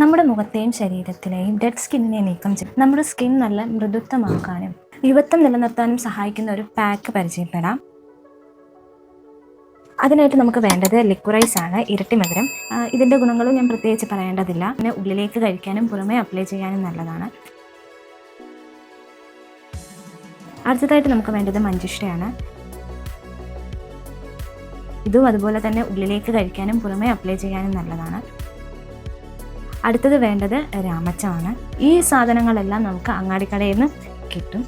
നമ്മുടെ മുഖത്തെയും ശരീരത്തിലെയും ഡെഡ് സ്കിന്നിനെ നീക്കം ചെയ്യും. നമ്മുടെ സ്കിൻ നല്ല മൃദുത്വമാക്കാനും യുവത്വം നിലനിർത്താനും സഹായിക്കുന്ന ഒരു പാക്ക് പരിചയപ്പെടാം. അതിനായിട്ട് നമുക്ക് വേണ്ടത് ലിക്വറൈസ് ആണ് ഇരട്ടി മധുരം. ഇതിന്റെ ഗുണങ്ങളും ഞാൻ പ്രത്യേകിച്ച് പറയേണ്ടതില്ല. പിന്നെ ഉള്ളിലേക്ക് കഴിക്കാനും പുറമേ അപ്ലൈ ചെയ്യാനും നല്ലതാണ്. അടുത്തതായിട്ട് നമുക്ക് വേണ്ടത് മഞ്ചിഷ്ടയാണ്. ഇതും അതുപോലെ തന്നെ ഉള്ളിലേക്ക് കഴിക്കാനും പുറമേ അപ്ലൈ ചെയ്യാനും നല്ലതാണ്. അടുത്തത് വേണ്ടത് രാമച്ചമാണ് ഈ സാധനങ്ങളെല്ലാം നമുക്ക് അങ്ങാടിക്കടയിൽ നിന്ന് കിട്ടും.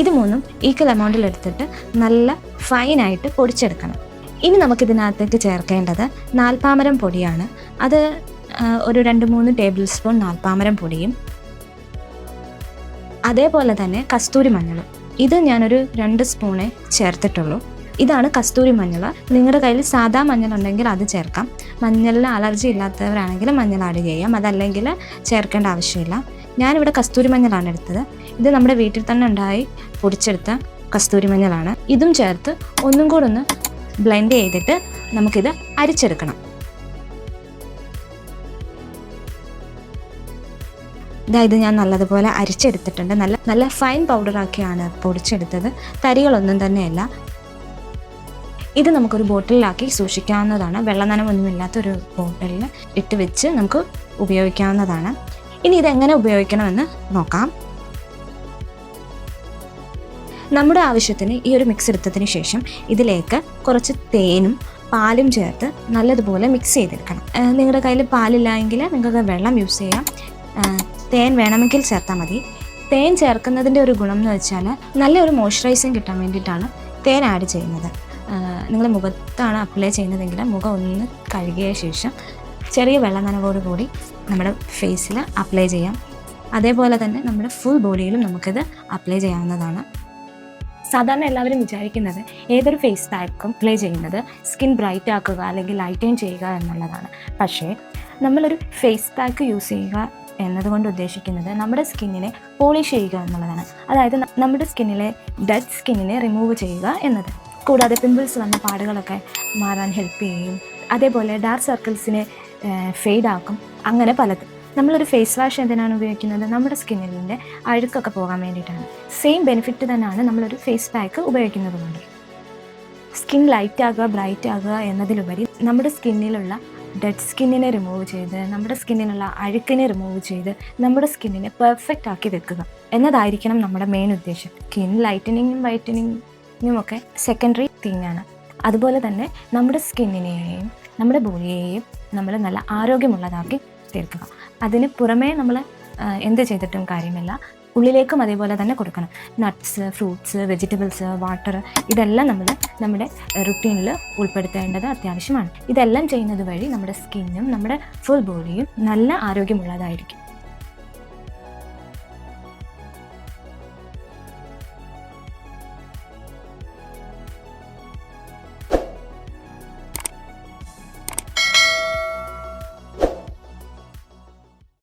ഇത് മൂന്നും ഈക്വൽ എമൗണ്ടിൽ എടുത്തിട്ട് നല്ല ഫൈനായിട്ട് പൊടിച്ചെടുക്കണം. ഇനി നമുക്കിതിനകത്തേക്ക് ചേർക്കേണ്ടത് നാൽപ്പാമരം പൊടിയാണ്. അത് ഒരു രണ്ട് മൂന്ന് ടേബിൾ സ്പൂൺ നാൽപ്പാമരം പൊടിയും. അതേപോലെ തന്നെ കസ്തൂരി മഞ്ഞളും. ഇത് ഞാനൊരു രണ്ട് സ്പൂണേ ചേർത്തിട്ടുള്ളൂ. ഇതാണ് കസ്തൂരി മഞ്ഞൾ നിങ്ങളുടെ കയ്യിൽ സാധാ മഞ്ഞൾ ഉണ്ടെങ്കിൽ അത് ചേർക്കാം. മഞ്ഞളിൽ അലർജി ഇല്ലാത്തവരാണെങ്കിൽ മഞ്ഞൾ ആഡ് ചെയ്യാം. അതല്ലെങ്കിൽ ചേർക്കേണ്ട ആവശ്യമില്ല. ഞാനിവിടെ കസ്തൂരി മഞ്ഞളാണ് എടുത്തത്. ഇത് നമ്മുടെ വീട്ടിൽ തന്നെ ഉണ്ടായി പൊടിച്ചെടുത്ത കസ്തൂരി മഞ്ഞളാണ്. ഇതും ചേർത്ത് ഒന്നും കൂടെ ഒന്ന് ബ്ലെൻഡ് ചെയ്തിട്ട് നമുക്കിത് അരിച്ചെടുക്കണം. ഇതായത് ഞാൻ നല്ലതുപോലെ അരിച്ചെടുത്തിട്ടുണ്ട്. നല്ല നല്ല ഫൈൻ പൗഡറാക്കിയാണ് പൊടിച്ചെടുത്തത്. തരികളൊന്നും തന്നെയല്ല. ഇത് നമുക്കൊരു ബോട്ടിലാക്കി സൂക്ഷിക്കാവുന്നതാണ്. വെള്ളം ഒരു ബോട്ടിലിൽ ഇട്ട് വെച്ച് നമുക്ക് ഉപയോഗിക്കാവുന്നതാണ്. ഇനി ഇതെങ്ങനെ ഉപയോഗിക്കണമെന്ന് നോക്കാം. നമ്മുടെ ആവശ്യത്തിന് ഈ ഒരു മിക്സ് എടുത്തതിന് ശേഷം ഇതിലേക്ക് കുറച്ച് തേനും പാലും ചേർത്ത് നല്ലതുപോലെ മിക്സ് ചെയ്തെടുക്കണം. നിങ്ങളുടെ കയ്യിൽ പാലില്ല എങ്കിൽ നിങ്ങൾക്ക് വെള്ളം യൂസ് ചെയ്യാം. തേൻ വേണമെങ്കിൽ ചേർത്താൽ മതി. തേൻ ചേർക്കുന്നതിന്റെ ഒരു ഗുണം എന്ന് വെച്ചാൽ നല്ലൊരു മോയ്സ്ചറൈസിങ് കിട്ടാൻ വേണ്ടിയിട്ടാണ് തേൻ ആഡ് ചെയ്യുന്നത്. നിങ്ങൾ മുഖത്താണ് അപ്ലൈ ചെയ്യുന്നതെങ്കിൽ മുഖം ഒന്ന് കഴുകിയ ശേഷം ചെറിയ വെള്ള നനവോട് കൂടി നമ്മുടെ ഫേസിൽ അപ്ലൈ ചെയ്യാം. അതേപോലെ തന്നെ നമ്മുടെ ഫുൾ ബോഡിയിലും നമുക്കിത് അപ്ലൈ ചെയ്യാവുന്നതാണ്. സാധാരണ എല്ലാവരും വിചാരിക്കുന്നത് ഏതൊരു ഫേസ് പാക്കും അപ്ലൈ ചെയ്യുന്നത് സ്കിൻ ബ്രൈറ്റ് ആക്കുക അല്ലെങ്കിൽ ലൈറ്റൈൻ ചെയ്യുക എന്നുള്ളതാണ്. പക്ഷേ നമ്മളൊരു ഫേസ് പാക്ക് യൂസ് ചെയ്യുക എന്നതുകൊണ്ട് ഉദ്ദേശിക്കുന്നത് നമ്മുടെ സ്കിന്നിനെ പോളിഷ് ചെയ്യുക എന്നുള്ളതാണ്. അതായത് നമ്മുടെ സ്കിന്നിലെ ഡെഡ് സ്കിന്നിനെ റിമൂവ് ചെയ്യുക എന്നത്. കൂടാതെ പിമ്പിൾസ് വന്ന പാടുകളൊക്കെ മാറാൻ ഹെൽപ്പ് ചെയ്യും. അതേപോലെ ഡാർക്ക് സർക്കിൾസിനെ ഫെയ്ഡ് ആക്കും. അങ്ങനെ പലതും. നമ്മളൊരു ഫേസ് വാഷ് എന്തിനാണ് ഉപയോഗിക്കുന്നത്? നമ്മുടെ സ്കിന്നിന്റെ അഴുക്കൊക്കെ പോകാൻ വേണ്ടിയിട്ടാണ്. സെയിം ബെനിഫിറ്റ് തന്നെയാണ് നമ്മളൊരു ഫേസ് പാക്ക് ഉപയോഗിക്കുന്നത് കൊണ്ട്. സ്കിൻ ലൈറ്റ് ആകുക ബ്രൈറ്റ് ആകുക എന്നതിലുപരി നമ്മുടെ സ്കിന്നിലുള്ള ഡെഡ് സ്കിന്നിനെ റിമൂവ് ചെയ്ത് നമ്മുടെ സ്കിന്നിലുള്ള അഴുക്കിനെ റിമൂവ് ചെയ്ത് നമ്മുടെ സ്കിന്നിനെ പെർഫെക്റ്റ് ആക്കി വെക്കുക. എന്നതായിരിക്കണം നമ്മുടെ മെയിൻ ഉദ്ദേശം. സ്കിൻ ലൈറ്റനിങ്ങും വൈറ്റനിങ്ങും ഒക്കെ സെക്കൻഡറി തിങ്ങാണ് അതുപോലെ തന്നെ നമ്മുടെ സ്കിന്നിനെയും നമ്മുടെ ബോഡിയെയും നമ്മൾ നല്ല ആരോഗ്യമുള്ളതാക്കി തീർക്കുക. അതിന് പുറമേ നമ്മൾ എന്ത് ചെയ്തിട്ടും കാര്യമില്ല. ഉള്ളിലേക്കും അതേപോലെ തന്നെ കൊടുക്കണം. നട്ട്സ് ഫ്രൂട്ട്സ് വെജിറ്റബിൾസ് വാട്ടർ ഇതെല്ലാം നമ്മൾ നമ്മുടെ റുട്ടീനിൽ ഉൾപ്പെടുത്തേണ്ടത് അത്യാവശ്യമാണ്. ഇതെല്ലാം ചെയ്യുന്നത് വഴി നമ്മുടെ സ്കിന്നും നമ്മുടെ ഫുൾ ബോഡിയും നല്ല ആരോഗ്യമുള്ളതായിരിക്കും.